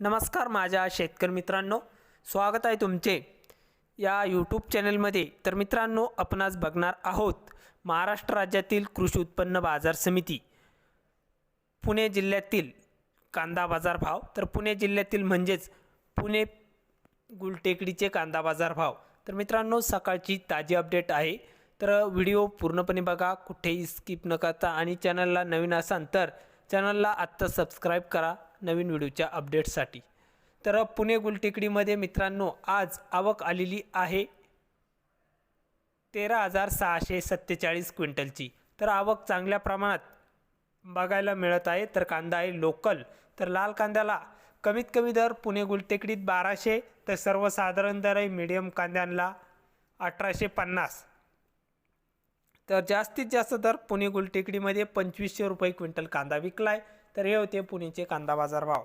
नमस्कार माझ्या शेतकरी मित्रांनो. स्वागत आहे तुमचे. या यूट्यूब चॅनलमध्ये तर मित्रांनो आपण आज बघणार आहोत महाराष्ट्र राज्यातील कृषी उत्पन्न बाजार समिती. पुणे जिल्ह्यातील कांदा बाजार भाव. तर पुणे जिल्ह्यातील म्हणजेच पुणे गुलटेकडीचे कांदा बाजार भाव. तर मित्रांनो सकाळची ताजी अपडेट आहे. तर व्हिडिओ पूर्णपणे बघा कुठेही स्किप न करता. आणि चॅनलला नवीन असाल तर चॅनलला आत्ता सबस्क्राईब करा नवीन व्हिडिओच्या अपडेटसाठी तर पुणे गुलटेकडीमध्ये मित्रांनो आज आवक आलेली आहे तेरा हजार सहाशे सत्तेचाळीस क्विंटलची. तर आवक चांगल्या प्रमाणात बघायला मिळत आहे. तर कांदा आहे लोकल तर लाल कांद्याला कमीत कमी दर पुणे गुलटेकडीत बाराशे. तर सर्वसाधारण दर आहे मिडियम कांद्यांना अठराशे पन्नास. तर जास्तीत जास्त दर पुणे गुलटेकडीमध्ये पंचवीसशे रुपये क्विंटल कांदा विकलाय. तर हे होते पुणेचे कांदा बाजार भाव.